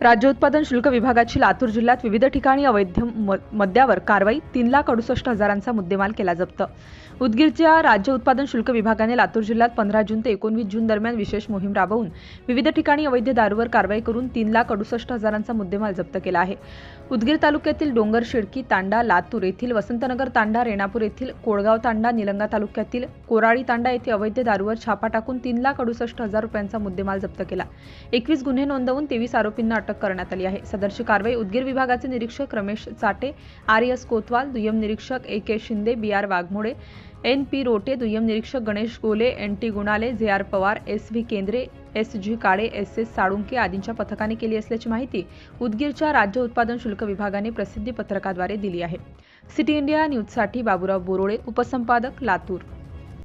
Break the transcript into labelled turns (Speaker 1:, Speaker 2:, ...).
Speaker 1: राज्य उत्पादन शुल्क विभागाची लातूर जिल्ह्यात विविध ठिकाणी अवैध म- मद्यावर कारवाई तीन लाख अडुसष्ट हजारांचा मुद्देमाल केला जप्त. उदगीरच्या राज्य उत्पादन शुल्क विभागाने लातूर जिल्ह्यात पंधरा जून ते एकोणवीस जून दरम्यान विशेष मोहीम राबवून विविध ठिकाणी अवैध दारूवर कारवाई करून तीन लाख अडुसष्ट हजारांचा मुद्देमाल जप्त केला आहे. उदगीर तालुक्यातील डोंगर शिडकी तांडा लातूर येथील वसंतनगर तांडा रेणापूर येथील कोळगाव तांडा निलंगा तालुक्यातील कोराळी तांडा येथे अवैध दारूवर छापा टाकून तीन लाख अडुसष्ट हजार रुपयांचा मुद्देमाल जप्त केला. एकवीस गुन्हे नोंदवून तेवीस आरोपींना अटक करण्यात आली आहे. सदरची कारवाई उदगीर विभागाचे निरीक्षक रमेश चाटे आर एस कोतवाल दुय्यम निरीक्षक A K Shinde B R Waghmode N P Rote दुय्यम निरीक्षक Ganesh Gole N T Gunale J R Pawar S V Kendre S G Kale S S Salunke आदींच्या पथकाने केली असल्याची माहिती उदगीरच्या राज्य उत्पादन शुल्क विभागाने प्रसिद्धी पत्रकाद्वारे दिली आहे. सिटी इंडिया न्यूजसाठी बाबुराव बोरोळे उपसंपादक लातूर.